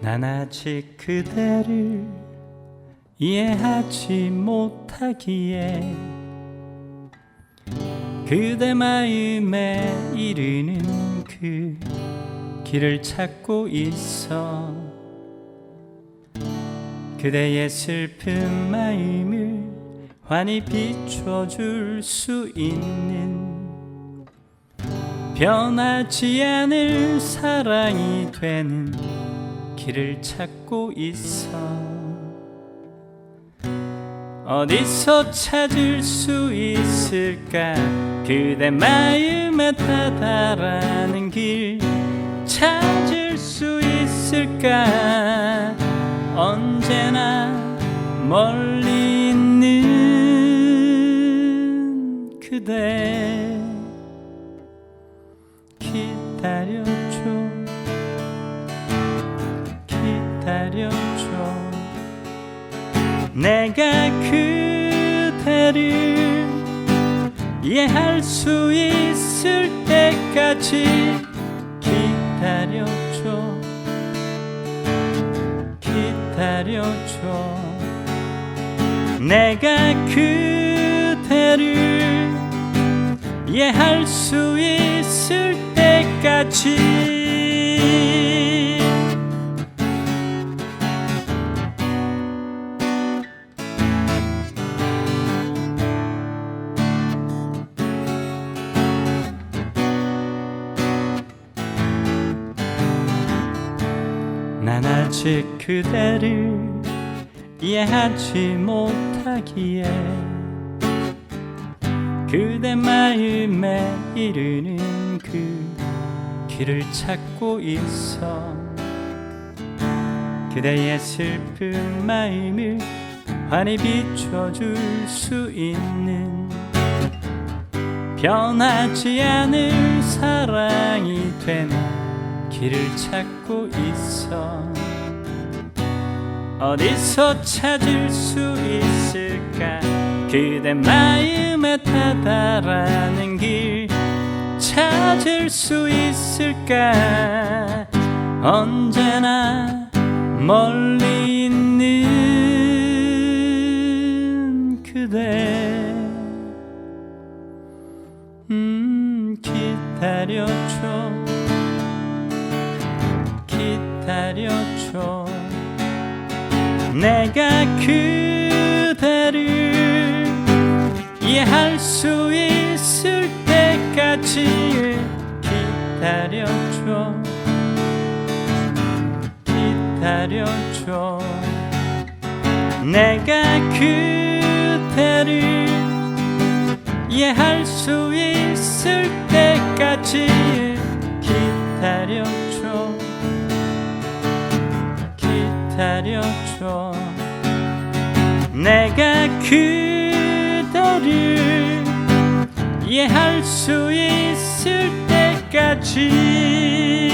난 아직 그대를 이해하지 못하기에 그대 마음에 이르는 그 길을 찾고 있어. 그대의 슬픈 마음을 환히 비춰줄 수 있는 변하지 않을 사랑이 되는 길을 찾고 있어. 어디서 찾을 수 있을까? 그대 마음에 다다라는 길 찾을 수 있을까? 언제나 멀리 있는 그대. 기다려 내가 그대를 이해할 수 있을 때까지 기다려줘. 기다려줘. 내가 그대를 이해할 수 있을 때까지 난 아직 그대를 이해하지 못하기에 그대 마음에 이르는 그 길을 찾고 있어. 그대의 슬픈 마음을 환히 비춰줄 수 있는 변하지 않을 사랑이 되는 길을 찾고 있어 어디서 찾을 수 있을까? 그대 마음에 다다라는 길 찾을 수 있을까? 언제나 멀리 있는 그대. 음 기다려줘. 기다려줘 내가 그대를 이해할 수 있을 때까지 기다려줘. 기다려줘. 내가 그대를 이해할 수 있을 때까지 기다려줘 기다려줘. 내가 그대를 이해할 수 있을 때까지